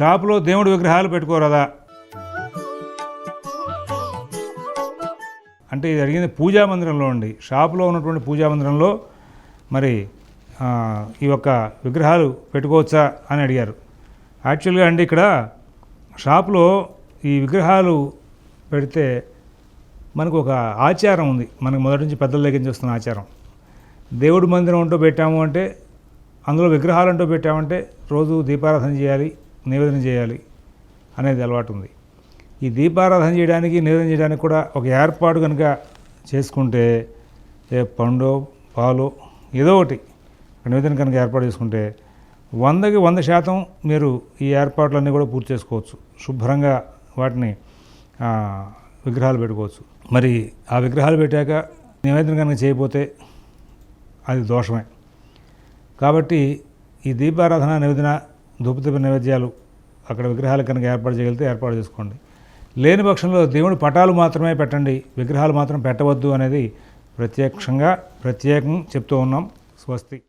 షాపులో దేవుడి విగ్రహాలు పెట్టుకోరాదా? అంటే ఇది అడిగింది పూజా మందిరంలో అండి. షాపులో ఉన్నటువంటి పూజా మందిరంలో మరి ఈ యొక్క విగ్రహాలు పెట్టుకోవచ్చా అని అడిగారు. యాక్చువల్గా అండి ఇక్కడ షాపులో ఈ విగ్రహాలు పెడితే మనకు ఒక ఆచారం ఉంది. మనకు మొదటి నుంచి పెద్దల దగ్గర నుంచి వస్తున్న ఆచారం. దేవుడి మందిరం అంటూ పెట్టాము అంటే అందులో విగ్రహాలు అంటూ పెట్టామంటే రోజు దీపారాధన చేయాలి నివేదన చేయాలి అనేది అలవాటు ఉంది. ఈ దీపారాధన చేయడానికి నివేదన చేయడానికి కూడా ఒక ఏర్పాటు కనుక చేసుకుంటే ఏ పండు పాలు ఏదో ఒకటి నివేదన కనుక ఏర్పాటు చేసుకుంటే వందకి వంద శాతం మీరు ఈ ఏర్పాట్లన్నీ కూడా పూర్తి చేసుకోవచ్చు. శుభ్రంగా వాటిని విగ్రహాలు పెట్టుకోవచ్చు. మరి ఆ విగ్రహాలు పెట్టాక నివేదన కనుక చేయకపోతే అది దోషమే. కాబట్టి ఈ దీపారాధన నివేదన ధూపదీప నైవేద్యాలు అక్కడ విగ్రహాలు కనుక ఏర్పాటు చేయగలిగితే ఏర్పాటు చేసుకోండి. లేని పక్షంలో దేవుడి పటాలు మాత్రమే పెట్టండి. విగ్రహాలు మాత్రం పెట్టవద్దు అనేది ప్రత్యక్షంగా ప్రత్యేకం చెప్తూ ఉన్నాం. స్వస్తి.